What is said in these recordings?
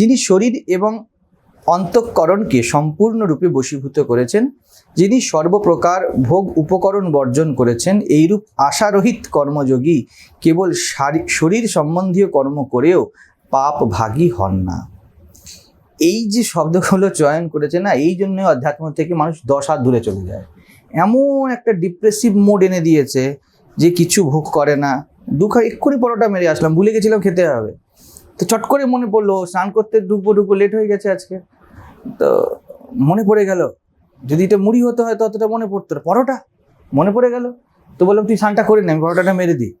যিনি শরীর এবং অন্তঃকরণকে সম্পূর্ণরূপে বশীভূত করেছেন, যিনি সর্বপ্রকার ভোগ উপকরণ বর্জন করেছেন, এইরূপ আশারহিত কর্মযোগী কেবল শারী- শরীর সম্বন্ধীয় কর্ম করেও পাপ ভাগী হন না। এই যে শব্দগুলো চয়ন করেছে না, এই জন্য অধ্যাত্ম থেকে মানুষ দশ দূরে চলে যায়। এমন একটা ডিপ্রেসিভ মোড এনে দিয়েছে যে কিছু ভোগ করে না। দুঃখ এক্ষুনি পরোটা মেরে আসলাম, ভুলে গেছিলাম খেতে হবে। তো চট করে মনে পড়ল, স্নান করতে ঢুকবো ঢুকবো লেট হয়ে গেছে আজকে। তো মনে পড়ে গেল, যদি এটা মুড়ি হতে হয় তো অতটা মনে পড়তো না। পরোটা, মনে পড়ে গেল। তো বললাম, তুই স্নানটা করে নে, আমি পরোটাটা মেরে দিই।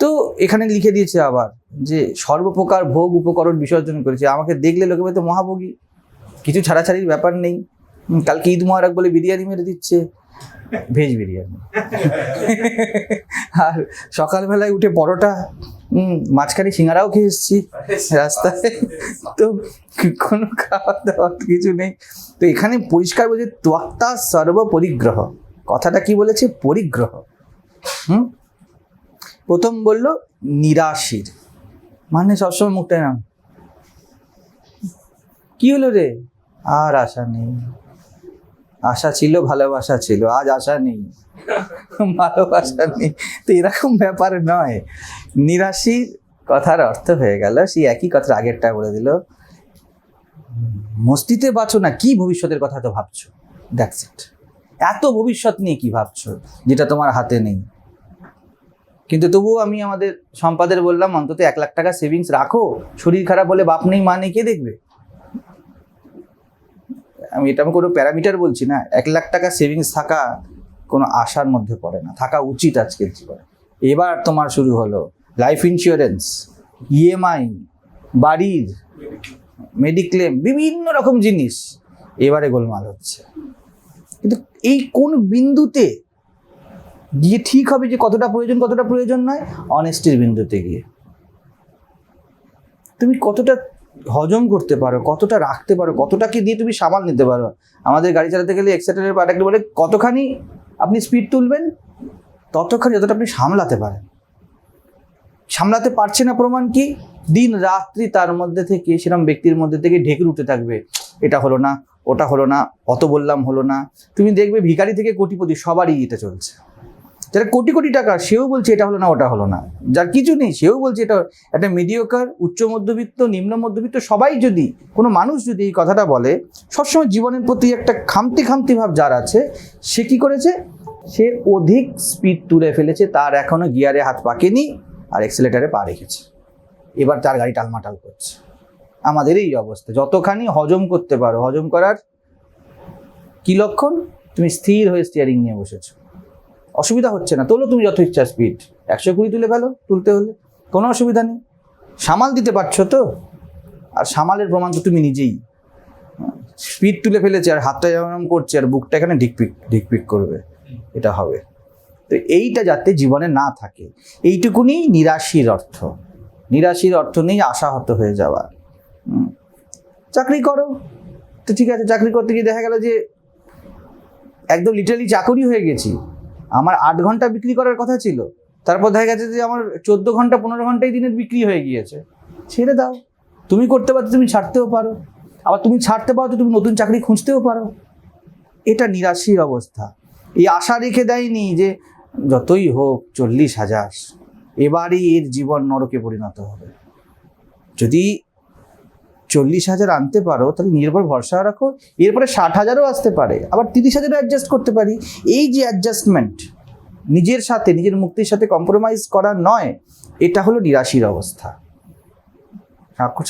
তো এখানে লিখে দিয়েছে আবার যে, সর্বপ্রকার ভোগ উপকরণ বিসর্জন করেছে। আমাকে দেখলে লোকে বলতে, মহাভোগী। কিছু ছাড়াছাড়ির ব্যাপার নেই। কালকে ঈদ মোহারাক বলে বিরিয়ানি মেরে দিচ্ছে। ভেজ বিরিয়ানি। আর সকালবেলায় উঠে পরোটা মাঝখানে সিঙ্গারাও খেয়ে এসেছি রাস্তায়। তো কোনো খাওয়া দাওয়া কিছু নেই। তো এখানে পরিষ্কার বলছে, ত্বক্তা সর্ব পরিগ্রহ। কথাটা কি বলেছে? পরিগ্রহ। হুম? প্রথম বলল, নিরাশির। মানে সবসময় মুখটা নাম কি হলো রে? আর আশা নেই। আশা ছিল, ভালোবাসা ছিল, আজ আশা নেই। ভালোবাসা নেই। তো এরকম ব্যাপার নয়। নিরাশির কথার অর্থ হয়ে গেল, সেই একই কথা আগেরটা বলে দিল মস্তিতে বাঁচো না, কি ভবিষ্যতের কথা তো ভাবছ? দ্যাটস ইট এত ভবিষ্যৎ নিয়ে কি ভাবছ, যেটা তোমার হাতে নেই? কিন্তু তবুও আমি আমাদের সম্পাদের বললাম, অন্তত এক লাখ টাকা সেভিংস রাখো, শরীর খারাপ হলে বাপ নেই, মা নেই, কে দেখবে? আমি এটা আমি কোনো প্যারামিটার বলছি না, এক লাখ টাকা সেভিংস থাকা কোনো আশার মধ্যে পড়ে না, থাকা উচিত আজকের জীবনে। এবার তোমার শুরু হলো লাইফ ইন্স্যুরেন্স ইএমআই বাড়ির মেডিক্লেম বিভিন্ন রকম জিনিস এবারে গোলমাল হচ্ছে। কিন্তু এই কোন বিন্দুতে গিয়ে ঠিক হবে যে কতটা প্রয়োজন কতটা প্রয়োজন নয়? অনেস্টির বিন্দুতে গিয়ে। তুমি কতটা হজম করতে পারো, কতটা রাখতে পারো কতটাকে দিয়ে তুমি সামাল নিতে পারো? আমাদের গাড়ি চালাতে গেলে এক্সেটারের পাটাকে বলে কতখানি আপনি স্পিড তুলবেন, ততখানি যতটা আপনি সামলাতে পারেন। সামলাতে পারছে না প্রমাণ কি? দিন রাত্রি তার মধ্যে থেকে সেরকম ব্যক্তির মধ্যে থেকে ঢেকে উঠতে থাকবে। এটা হলো না, ওটা হলো না, অত বললাম হলো না। তুমি দেখবে ভিখারি থেকে কোটিপতি সবারই এটা চলছে। যারা কোটি কোটি টাকা, সেও বলছে এটা হলো না, ওটা হলো না। যার কিছু নেই, সেও বলছে এটা একটা মিডিয়কার উচ্চ মধ্যবিত্ত, নিম্ন মধ্যবিত্ত, সবাই যদি, কোনো মানুষ যদি এই কথাটা বলে, সবসময় জীবনের প্রতি একটা খামতি খামতি ভাব যার আছে, সে কি করেছে? সে অধিক স্পিড তুলে ফেলেছে, তার এখনও গিয়ারে হাত পাকেনি। আর এক্সেলেটারে পা রেখেছে। এবার তার গাড়ি টালমাটাল করছে। আমাদের এই অবস্থা। যতখানি হজম করতে পারো, হজম করার কি লক্ষণ? তুমি স্থির হয়ে স্টিয়ারিং নিয়ে বসেছো। অসুবিধা হচ্ছে না। তোলো তুমি যত ইচ্ছা স্পিড একশো কুড়ি তুলে ফেলো, তুলতে হলে। কোনো অসুবিধা নেই। সামাল দিতে পারছ তো? আর সামালের প্রমাণ তো তুমি নিজেই। স্পিড তুলে ফেলেছে আর হাতটা যেমন করছে আর বুকটা এখানে ঢিকপিক ঢিকপিক করবে। এটা হবে। তো এইটা যাতে জীবনে না থাকে। এইটুকুনি নিরাশির অর্থ। নিরাশির অর্থ নেই আশাহত হয়ে যাওয়া। চাকরি করো। তো ঠিক আছে, চাকরি করতে গিয়ে দেখা গেল যে একদম লিটারালি চাকরি হয়ে গেছি। আমার আট ঘণ্টা বিক্রি করার কথা ছিল। তারপর দেখা গেছে যে আমার চোদ্দ ঘণ্টা, পনেরো ঘন্টাই দিনের বিক্রি হয়ে গিয়েছে। ছেড়ে দাও। তুমি করতে পারো, তুমি ছাড়তেও পারো। আবার তুমি ছাড়তে পারো তো তুমি নতুন চাকরি খুঁজতেও পারো। এটা নিরাশির অবস্থা। এই আশা রেখে দেয়নি যে যতই হোক চল্লিশ হাজার, এবারই এর জীবন নরকে পরিণত হবে। যদি চল্লিশ হাজার আনতে পারো, তাহলে নির্ভর ভরসা রাখো। এরপরে ষাট হাজারও আসতে পারে, আবার তিরিশ হাজারও অ্যাডজাস্ট করতে পারি। এই যে অ্যাডজাস্টমেন্ট নিজের সাথে, নিজের মুক্তির সাথে কম্প্রোমাইজ করা নয়, এটা হলো নিরাশির অবস্থা।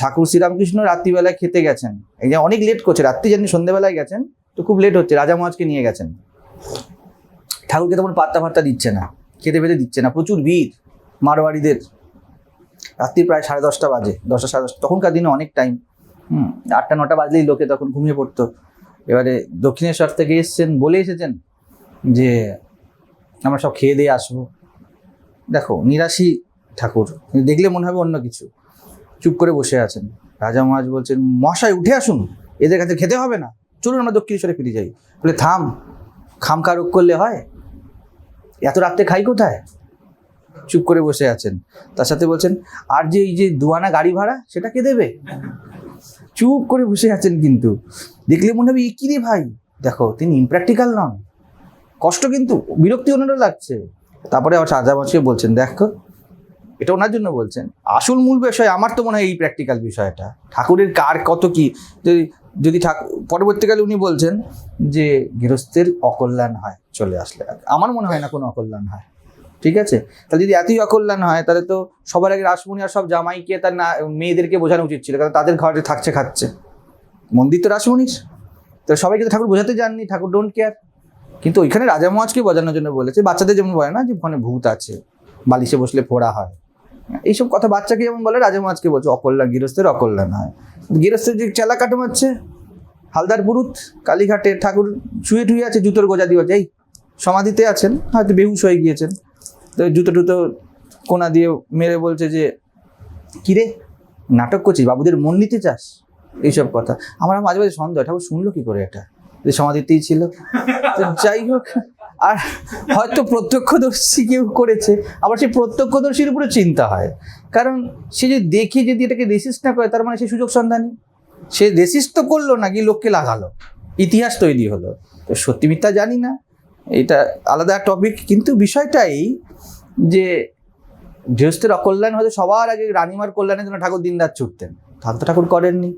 ঠাকুর শ্রীরামকৃষ্ণ রাত্রিবেলায় খেতে গেছেন। এই যে অনেক লেট করছে, রাত্রি জানি সন্ধ্যেবেলায় গেছেন, তো খুব লেট হচ্ছে, রাজা মহাজকে নিয়ে গেছেন। ঠাকুরকে তেমন পাত্তা ফাত্তা দিচ্ছে না, খেতে পেতে দিচ্ছে না, প্রচুর ভিড় মারোয়াড়িদের। রাত্রি প্রায় সাড়ে দশটা বাজে, দশটা সাড়ে দশটা, তখনকার দিনে অনেক টাইম হুম, আটটা, নটা বাজলেই লোকে তখন ঘুমিয়ে পড়তো। এবারে দক্ষিণেশ্বর থেকে এসছেন বলে এসেছেন যে, আমরা সব খেয়ে দিয়ে আসব। দেখো, নিরাশি ঠাকুর, দেখলে মনে হবে অন্য কিছু। চুপ করে বসে আছেন। রাজা মহারাজ বলছেন, মশাই, উঠে আসুন, এদের কাছে খেতে হবে না। চলুন আমরা দক্ষিণেশ্বরে ফিরে যাই। বলে, থাম, খামখা রোগ করলে হয়? এত রাত্রে খাই কোথায়? চুপ করে বসে আছেন। তার সাথে বলছেন, আর যে এই যে দুয়ানা গাড়ি ভাড়া, সেটা কে দেবে? চুপ করে বসে আছেন কিন্তু। দেখলে মনে হবে, এ কি রে ভাই? দেখো, তিনি ইমপ্র্যাকটিক্যাল নন। কষ্ট কিন্তু, বিরক্তি ওনারও লাগছে। তারপরে আবার রাজামশাই বলছেন, দেখো, এটা ওনার জন্য বলছেন। আসল মূল বিষয় আমার তো মনে হয় এই প্র্যাকটিক্যাল বিষয়টা। ঠাকুরের কার কত কি? যদি যদি ঠাকুর পরবর্তীকালে উনি বলছেন যে, গৃহস্থের অকল্যাণ হয়। চলে আসলে। আমার মনে হয় না কোনো অকল্যাণ হয়। ঠিক আছে? তাহলে যদি এতই অকল্যাণ হয়, তাহলে তো সবার আগে রাসমণি আর সব জামাইকে, তার না, মেয়েদেরকে বোঝানো উচিত ছিল, কারণ তাদের ঘরে থাকছে, খাচ্ছে। মন্দির তো রাসমণির। তো সবাইকে তো ঠাকুর বোঝাতে যাননি, ঠাকুর ডোন্ট কেয়ার কিন্তু ওইখানে রাজা মহাজকে বোঝানোর জন্য বলেছে, বাচ্চাদের যেমন বলে না যে, ওখানে ভূত আছে, বালিশে বসলে ফোড়া হয়। এইসব কথা বাচ্চাকে যেমন বলে, রাজা মহাজকে বলছে, অকল্যাণ, গৃহস্থের অকল্যাণ হয়। গৃহস্থের যে চেলা কাটো মারছে হালদার পুরুত, কালীঘাটে ঠাকুর শুয়ে টুয়ে আছে, জুতোর গোজা দিয়ে এই সমাধিতে আছেন, হয়তো বেহুশ হয়ে গিয়েছেন। তো জুতো টুতো কোনা দিয়ে মেরে বলছে যে, কিরে, নাটক করছিস? বাবুদের মন নিতে চাস? এইসব কথা। আমার মাঝে মাঝে সন্দেহ, ঠাকুর শুনলো কি করে এটা? যে সমাধিতেই ছিল। তো যাই হোক, আর হয়তো প্রত্যক্ষদর্শী কেউ করেছে, আবার সেই প্রত্যক্ষদর্শীর উপরে চিন্তা হয়। কারণ সে যে দেখে যদি এটাকে রেসিস্ট না করে, তার মানে সে সুযোগ সন্ধানী। সে রেসিস্ট তো করল না কি লোককে লাগালো। ইতিহাস তৈরি হলো। তো সত্যি মিথ্যা জানি না। এটা আলাদা টপিক কিন্তু বিষয়টাই যে গৃহস্থের অকল্যাণ হয়তো সবার আগে রানিমার কল্যাণের জন্য ঠাকুর দিনরাত ছুটতেন। তাহলে তো ঠাকুর করেননি।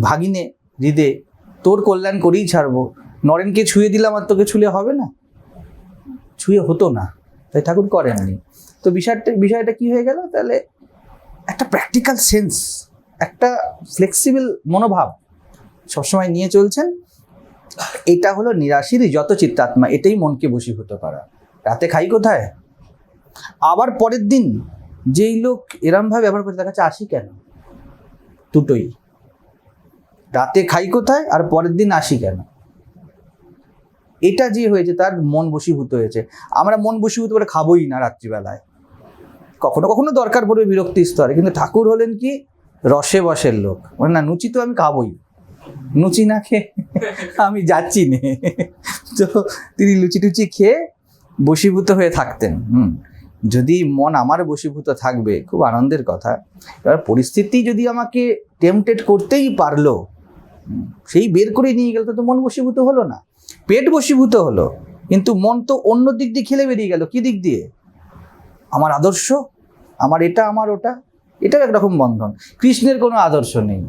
ভাগিনে, হৃদে, তোর কল্যাণ করেই ছাড়বো। নরেনকে ছুঁয়ে দিলাম আর তোকে ছুঁলে হবে না। ছুঁয়ে হতো না, তাই ঠাকুর করেননি। তো বিষয়টা বিষয়টা কি হয়ে গেল? তাহলে একটা প্র্যাকটিক্যাল সেন্স একটা ফ্লেক্সিবল মনোভাব সবসময় নিয়ে চলছেন। এটা হলো নিরাশির যত চিত্তাত্মা, এটাই মনকে বশীভূত করা। রাতে খাই কোথায়? আবার পরের দিন যেই লোক এরমভাবে ব্যবহার করে দেখা যাচ্ছে আসি কেন? দুটোই। রাতে খাই কোথায় আর পরের দিন আসি কেন? এটা যে হয়েছে, তার মন বশীভূত হয়েছে। আমরা মন বশীভূত করে খাবোই না রাত্রিবেলায়। কখনো কখনো দরকার পড়বে বিরক্তি স্তরে, কিন্তু ঠাকুর হলেন কি? রসে বসের লোক। মানে না লুচি তো আমি খাবোই। লুচি না খেয়ে আমি যাচ্ছি নে। তো তিনি লুচি টুচি খেয়ে বশীভূত হয়ে থাকতেন, হুম। যদি মন আমার বশীভূত থাকবে, খুব আনন্দের কথা। এবার পরিস্থিতি যদি আমাকে টেম্পটেড করতেই পারল সেই বের করে নিয়ে গেল তো মন বশীভূত হলো না। পেট বশীভূত হলো, কিন্তু মন তো অন্য দিক দিয়ে খেলে বেরিয়ে গেল। কি দিক দিয়ে? আমার আদর্শ? আমার এটা, আমার ওটা? এটাও একরকম বন্ধন। কৃষ্ণের কোনো আদর্শ নেই।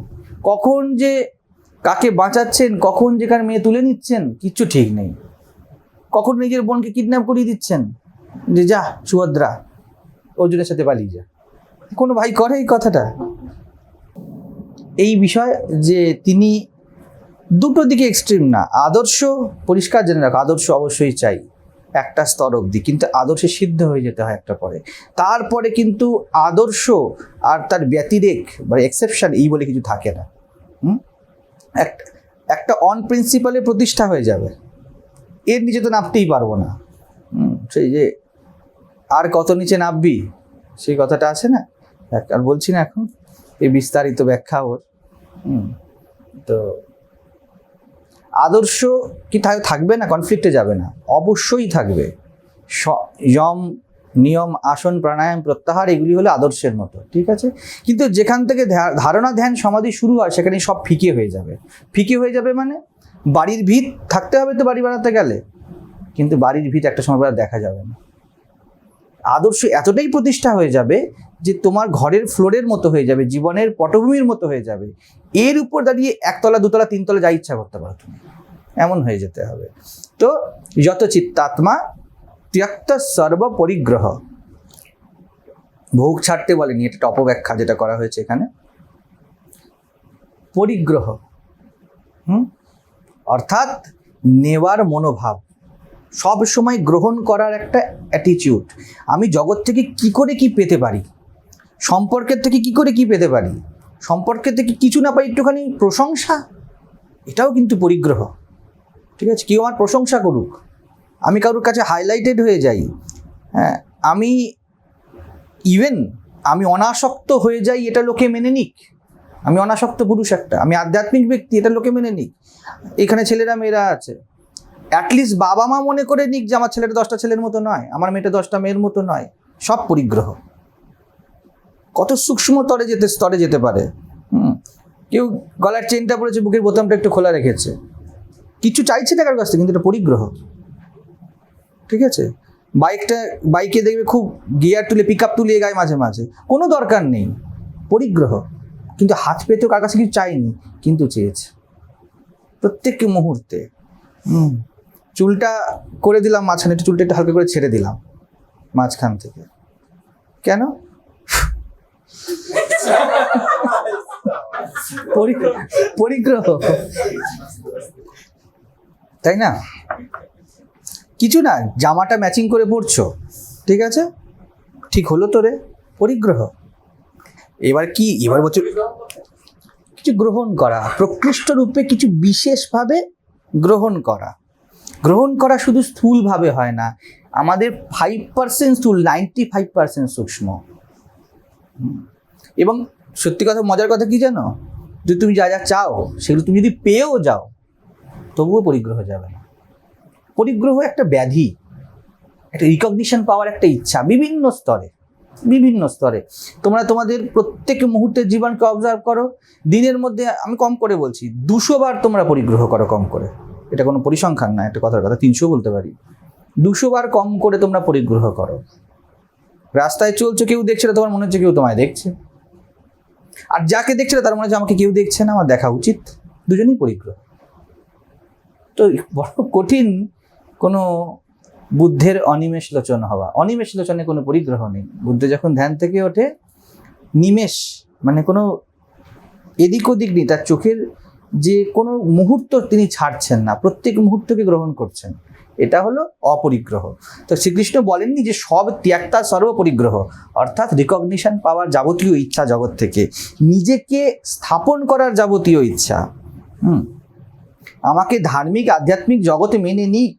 কখন যে কাকে বাঁচাচ্ছেন, কখন যেখানে মেয়ে তুলে নিচ্ছেন, কিচ্ছু ঠিক নেই। কখন নিজের বোনকে কিডন্যাপ করিয়ে দিচ্ছেন? যে যা, সুভদ্রা, অর্জুনের সাথে পালিয়ে যা। কোনো ভাই করে এই কথাটা? এই বিষয় যে তিনি দুটো দিকে এক্সট্রিম না, আদর্শ পরিষ্কার জেনে রাখো, আদর্শ অবশ্যই চাই, একটা স্তর অবধি, কিন্তু আদর্শে সিদ্ধ হয়ে যেতে হয় একটা পরে। তারপরে কিন্তু আদর্শ আর তার ব্যতিরেক বা এক্সেপশন এই বলে কিছু থাকে না। হুম? একটা অন প্রিন্সিপালে প্রতিষ্ঠা হয়ে যাবে। এর নিচে তো নামতেই পারব না। সেই যে আর কত নিচে নামবি? সেই কথাটা আছে না? আর বলছি না এখন, এই বিস্তারিত ব্যাখ্যা ওর। তো আদর্শ কি থাকবে না? কনফ্লিক্টে যাবে না। অবশ্যই থাকবে। যম নিয়ম, আসন, প্রাণায়াম, প্রত্যাহার, এগুলি হলো আদর্শের মতো, ঠিক আছে? কিন্তু যেখান থেকে ধারণা, ধ্যান, সমাধি শুরু হয় সেখানে সব ফিকে হয়ে যাবে। ফিকে হয়ে যাবে মানে বাড়ির ভিত থাকতে হবে তো বাড়ি বানাতে গেলে, কিন্তু বাড়ির ভিত একটা সময় আর দেখা যাবে না। আদর্শ এতটাই প্রতিষ্ঠা হয়ে যাবে যে তোমার ঘরের ফ্লোরের মতো হয়ে যাবে, জীবনের পটভূমির মতো হয়ে যাবে। এর উপর দাঁড়িয়ে একতলা, দুতলা, তিনতলা যা ইচ্ছা করতে পারো তুমি। এমন হয়ে যেতে হবে। তো যত চিত্তাত্মা ত্যক্ত সর্ব পরিগ্রহ ভোগ ছাড়তে বলেনি, এটা একটা অপব্যাখ্যা যেটা করা হয়েছে এখানে। পরিগ্রহ, হুম? অর্থাৎ নেওয়ার মনোভাব। সব সময় গ্রহণ করার একটা অ্যাটিটিউড আমি জগৎ থেকে কি করে কি পেতে পারি? সম্পর্কের থেকে কি করে কি পেতে পারি? সম্পর্কের থেকে কিছু না পাই একটুখানি প্রশংসা? এটাও কিন্তু পরিগ্রহ। ঠিক আছে? কেউ আমার প্রশংসা করুক। আমি কারোর কাছে হাইলাইটেড হয়ে যাই হ্যাঁ আমি ইভেন আমি অনাসক্ত হয়ে যাই এটা লোকে মেনে নিক। আমি অনাসক্ত পুরুষ একটা, আমি আধ্যাত্মিক ব্যক্তি, এটা লোকে মেনে নিক। এখানে ছেলেরা, মেয়েরা আছে। অ্যাটলিস্ট বাবা মা মনে করে নিক যে আমার ছেলেটা দশটা ছেলের মতো নয়, আমার মেয়েটা দশটা মেয়ের মতো নয়, সব পরিগ্রহ। কত সূক্ষ্ম স্তরে যেতে স্তরে যেতে পারে। হুম, কেউ গলার চেনটা পড়েছে, বুকের বোতামটা একটু খোলা রেখেছে। কিছু চাইছে না কারোর কাছ থেকে, কিন্তু এটা পরিগ্রহ। ঠিক আছে? বাইকটা, বাইকে দেখবে খুব গিয়ার তুলে পিক আপ তুলিয়ে গায়ে মাঝে মাঝে। কোনো দরকার নেই। পরিগ্রহ। কিন্তু হাত পেতেও কার কাছে কিছু চাইনি, কিন্তু চেয়েছে। প্রত্যেক মুহূর্তে। চুলটা করে দিলাম মাঝখানে, একটু চুলটা একটু হালকা করে ছেড়ে দিলাম মাঝখান থেকে। কেন? পরিগ্রহ। তাই না? কিছু না, জামাটা ম্যাচিং করে পরছো, ঠিক আছে? ঠিক হলো তো রে, পরিগ্রহ। এবার কি, এবার বলছে, কিছু গ্রহণ করা, প্রকৃষ্ট রূপে কিছু বিশেষভাবে গ্রহণ করা। গ্রহণ করা শুধু স্থূলভাবে হয় না, আমাদের ফাইভ পার্সেন্ট স্থূল নাইনটি ফাইভ পার্সেন্ট সূক্ষ্ম। এবং সত্যি কথা, মজার কথা কি জানো? যে তুমি যা যা চাও, সেগুলো তুমি যদি পেয়েও যাও, তবুও পরিগ্রহ যাবে না। পরিগ্রহ একটা ব্যাধি, একটা রিকগনিশন পাওয়ার একটা ইচ্ছা, বিভিন্ন স্তরে বিভিন্ন স্তরে। তোমরা তোমাদের প্রত্যেক মুহূর্তের জীবনকে অবজার্ভ করো। দিনের মধ্যে আমি কম করে বলছি, দুশো বার তোমরা পরিগ্রহ করো কম করে। এটা কোনো পরিসংখ্যান না একটা কথার কথা তিনশো বলতে পারি। দুশো বার কম করে তোমরা পরিগ্রহ করো। রাস্তায় চলছো, কেউ দেখছে না, তোমার মনে হচ্ছে কেউ তোমায় দেখছে। আর যাকে দেখছে তার মনে হচ্ছে আমাকে কেউ দেখছে না, আমার দেখা উচিত। দুজনেই পরিগ্রহ। তো বড় কঠিন কোনো বুদ্ধের অনিমেষ লোচন হওয়া। অনিমেষ লোচনে কোনো পরিগ্রহ নেই। বুদ্ধ যখন ধ্যান থেকে ওঠে, নিমেষ মানে কোনো এদিক ওদিক নেই। তার চোখের যে কোনো মুহূর্ত তিনি ছাড়ছেন না। প্রত্যেক মুহূর্তকে গ্রহণ করছেন। এটা হলো অপরিগ্রহ। তো শ্রীকৃষ্ণ বলেননি যে সব ত্যাগতা সর্বপরিগ্রহ অর্থাৎ রিকগনিশন পাওয়ার যাবতীয় ইচ্ছা জগৎ থেকে। নিজেকে স্থাপন করার যাবতীয় ইচ্ছা। হুম। আমাকে ধার্মিক, আধ্যাত্মিক জগতে মেনে নিক।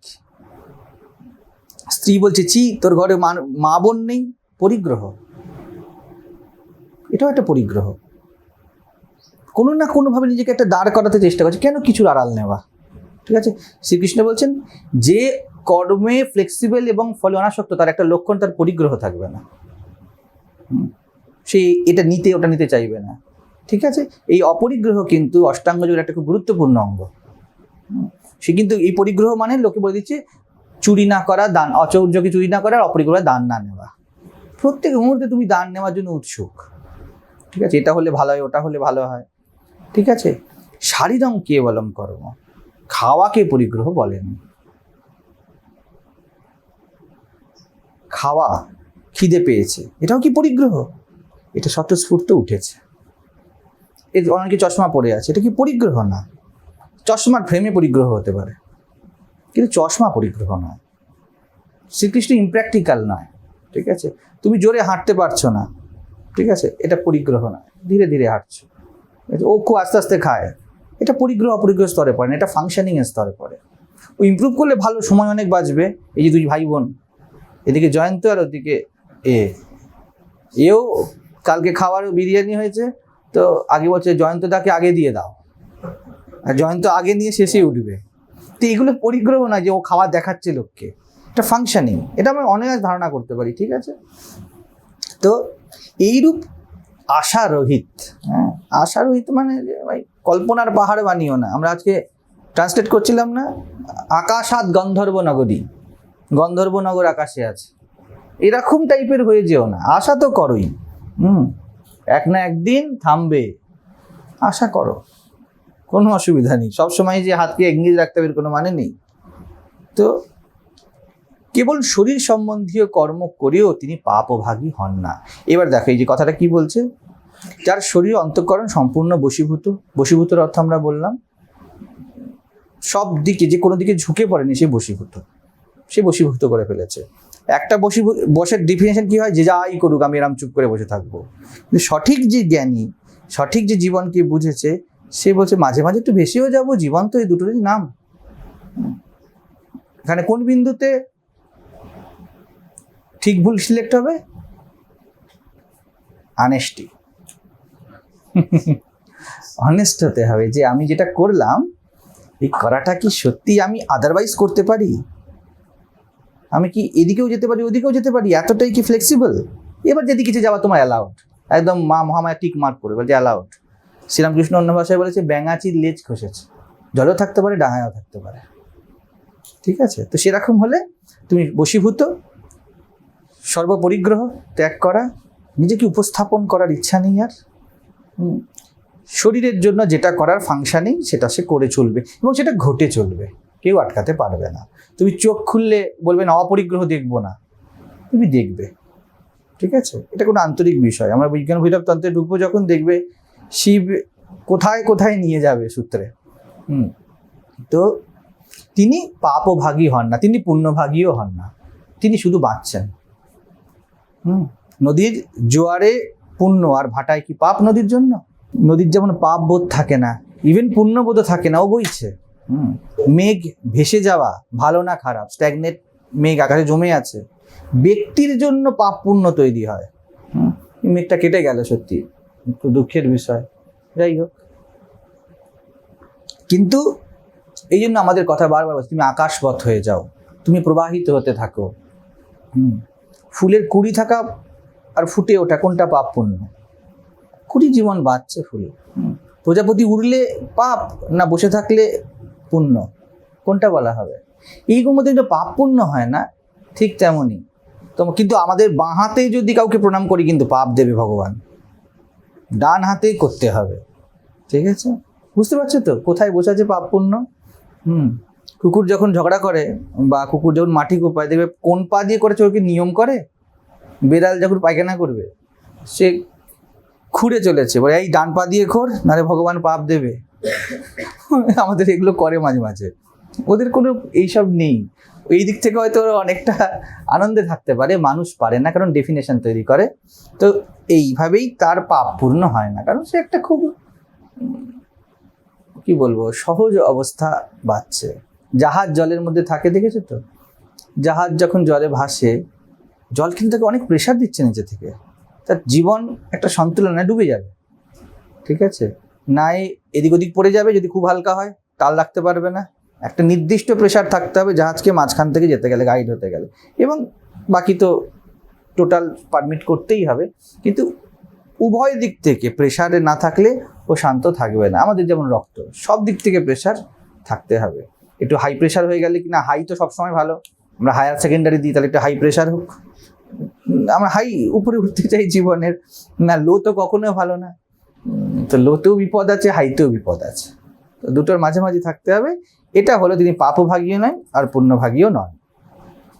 স্ত্রী বলছে চি তোর ঘরে মা- বোন নেই, পরিগ্রহ। এটাও একটা পরিগ্রহ। কোনো না কোনোভাবে নিজেকে একটা দাঁড় করাতে চেষ্টা করছে, কেন কিছুর আড়াল নেওয়া? ঠিক আছে? শ্রীকৃষ্ণ বলছেন, যে কর্মে ফ্লেক্সিবল এবং ফলে অনাসক্ত, তার একটা লক্ষণ, তার পরিগ্রহ থাকবে না। সে এটা নিতে, ওটা নিতে চাইবে না। ঠিক আছে? এই অপরিগ্রহ কিন্তু অষ্টাঙ্গ যোগের একটা খুব গুরুত্বপূর্ণ অঙ্গ। সে কিন্তু এই পরিগ্রহ মানে লোকে বলে দিচ্ছে চুরি না করা, দান, অচৌর্যকে চুরি না করা আর অপরিগ্রহ দান না নেওয়া। প্রত্যেক মুহূর্তে তুমি দান নেওয়ার জন্য উৎসুক। ঠিক আছে? এটা হলে ভালো হয়, ওটা হলে ভালো হয়। ঠিক আছে? শারীরম কেবলম কর্ম খাওয়াকে পরিগ্রহ বলেন? খাওয়া খিদে পেয়েছে। এটাও কি পরিগ্রহ? এটা স্বতঃস্ফূর্ত উঠেছে। এর অনেকে চশমা পরে আছে। এটা কি পরিগ্রহ না? চশমার ফ্রেমে পরিগ্রহ হতে পারে। কিন্তু চশমা পরিগ্রহ নয়। শ্রীকৃষ্ণ ইমপ্র্যাকটিক্যাল নয়, ঠিক আছে? তুমি জোরে হাঁটতে পারছ না, ঠিক আছে? এটা পরিগ্রহ নয়, ধীরে ধীরে হাঁটছো? ও খুব আস্তে আস্তে খায়। এটা পরিগ্রহ অপরিগ্রহ স্তরে পড়ে না, এটা ফাংশনিং এর স্তরে পড়ে। ও ইমপ্রুভ করলে ভালো, সময় অনেক বাঁচবে। এই যে দুই ভাই বোন এদিকে জয়ন্ত আর ওদিকে এ। এও কালকে খাওয়ার বিরিয়ানি হয়েছে, তো আগে বলছে জয়ন্তদাকে আগে দিয়ে দাও। আর জয়ন্ত আগে নিয়ে শেষেই উঠবে। তো এগুলো পরিগ্রহ না যে ও খাবার দেখাচ্ছে লোককে। এটা ফাংশনিং এটা আমরা অনেক ধারণা করতে পারি, ঠিক আছে? তো এইরূপ আশারোহিত হ্যাঁ আশারোহিত মানে ভাই কল্পনার পাহাড় বানিও না। আমরা আজকে ট্রান্সলেট করছিলাম না আকাশাত গন্ধর্ব নগরী গন্ধর্ব নগর আকাশে আছে। এরকম টাইপের হয়ে যেও না। আশা তো করোই। হুম, এক না একদিন থামবে। আশা করো। কোনো অসুবিধা নেই। সবসময় যে হাতকে এঙ্গেজ রাখতে হবে কোনো মানে নেই। তো কেবল শরীর সম্বন্ধীয় কর্ম করেও তিনি পাপভাগী হন না। এবার দেখো, এই যে কথাটা কি বলছে? যার শরীর অন্তঃকরণ সম্পূর্ণ বশীভূত, বশীভূতর অর্থ আমরা বললাম, সব দিকে, যে কোনো দিকে ঝুঁকে পড়েনি, সে বশীভূত। সে বশীভূত করে ফেলেছে। একটা বশীভূত বসের ডিফিনেশন কি হয়? যে যাই করুক, আমি এরম চুপ করে বসে থাকব। কিন্তু সঠিক যে জ্ঞানী, সঠিক যে জীবনকে বুঝেছে সে বলছে, মাঝে মাঝে একটু ভেসেও যাব জীবন তো এই দুটোরই নাম। এখানে কোন বিন্দুতে ঠিক ভুল সিলেক্ট হবে? আনেস্টি অনেস্ট হতে হবে যে আমি যেটা করলাম, এই করাটা কি সত্যি আমি আদারওয়াইজ করতে পারি? আমি কি এদিকেও যেতে পারি, ওদিকেও যেতে পারি? এতটাই কি ফ্লেক্সিবল এবার যেদিকে যাওয়া তোমার অ্যালাউড একদম মা মহামায়া টিক মার্ক করে বলছে অ্যালাউড শ্রীরামকৃষ্ণ অন্য ভাষায় বলেছে, ব্যাঙাচির লেজ খসেছে জলও থাকতে পারে, ডাঙায়ও থাকতে পারে। ঠিক আছে? তো সেরকম হলে তুমি বশীভূত, সর্বপরিগ্রহ ত্যাগ করা, নিজেকে উপস্থাপন করার ইচ্ছা নেই আর। শরীরের জন্য যেটা করার ফাংশানিং সেটা সে করে চলবে এবং সেটা ঘটে চলবে। কেউ আটকাতে পারবে না। তুমি চোখ খুললে বলবে, না, অপরিগ্রহ দেখব না। তুমি দেখবে। ঠিক আছে? এটা কোনো আন্তরিক বিষয়। আমরা বিজ্ঞান ভৈরব তন্ত্রে ঢুকবো যখন দেখবে শিব কোথায় কোথায় নিয়ে যাবে সূত্রে? হুম। তো তিনি পাপভাগী হন না, তিনি পুণ্যভাগীও হন না, তিনি শুধু বাঁচছেন। হুম। নদীর জোয়ারে পুণ্য আর ভাটায় কি পাপ নদীর জন্য? নদীর যেমন পাপ বোধ থাকে না ইভেন পুণ্যবোধও থাকে না ও বইছে হুম। মেঘ ভেসে যাওয়া, ভালো না খারাপ স্ট্যাগনেট মেঘ আকাশে জমে আছে। ব্যক্তির জন্য পাপ পুণ্য তৈরি হয়। হুম। মেঘটা কেটে গেল সত্যি। একটু দুঃখের বিষয়। যাই হোক। কিন্তু এই জন্য আমাদের কথা বারবার বলছি, তুমি আকাশপথ হয়ে যাও। তুমি প্রবাহিত হতে থাকো। হুম। ফুলের কুড়ি থাকা আর ফুটে ওঠা কোনটা পাপ পুণ্য কুড়ি জীবন বাঁচছে ফুল। প্রজাপতি উড়লে পাপ না বসে থাকলে পুণ্য? কোনটা বলা হবে? এইগুলোর মধ্যে কিন্তু পাপ পুণ্য হয় না, ঠিক তেমনই। তো কিন্তু আমাদের বাঁ হাতে যদি কাউকে প্রণাম করি কিন্তু পাপ দেবে ভগবান। ডান হাতেই করতে হবে। ঠিক আছে? বুঝতে পারছ তো? কোথায় বসে আছে পাপ পুণ্য হুম। কুকুর যখন ঝগড়া করে বা কুকুর যখন মাটি কোপায়, দেখবে কোন পা দিয়ে করেছে? ওকে নিয়ম করে? বেড়াল যখন পায়খানা করবে, সে খুঁড়ে চলেছে। বলে, এই ডান পা দিয়ে খোর, নাহলে ভগবান পাপ দেবে। আমাদের এগুলো করে মাঝে মাঝে। ওদের কোনো এইসব নেই। এই দিক থেকে হয়তো অনেকটা আনন্দে থাকতে পারে, মানুষ পারে না, কারণ ডেফিনেশন তৈরি করে। তো এইভাবেই তার পাপ পূর্ণ হয় না, কারণ সে একটা খুব কি বলব, সহজ অবস্থা বাঁচছে। জাহাজ জলের মধ্যে থাকে, দেখেছ তো? জাহাজ যখন জলে ভাসে, জল কিন্তু তাকে অনেক প্রেশার দিচ্ছে নিচে থেকে। তার জীবন একটা সন্তুলনে ডুবে যাবে। ঠিক আছে? নাই এদিক ওদিক পড়ে যাবে, যদি খুব হালকা হয়, তাল রাখতে পারবে না। একটা নির্দিষ্ট প্রেশার থাকতে হবে জাহাজকে মাঝখান থেকে যেতে গেলে গাইড হতে গেলে। এবং বাকি তো টোটাল পারমিট করতেই হবে। কিন্তু উভয় দিক থেকে প্রেশারে না থাকলে ও শান্ত থাকবে না। আমাদের যেমন রক্ত, সব দিক থেকে প্রেশার থাকতে হবে। একটু হাই প্রেশার হয়ে গেলে কি না হাই তো সবসময় ভালো। আমরা হায়ার সেকেন্ডারি দিই, তাহলে একটু হাই প্রেশার হোক। আমরা হাই উপরে উঠতে চাই জীবনের। না লো তো কখনো ভালো না। তো লোতেও বিপদ আছে হাইতেও বিপদ আছে। তো দুটোর মাঝামাঝি থাকতে হবে। এটা হলো তিনি পাপভাগীও নয় আর পুণ্যভাগীও নয়।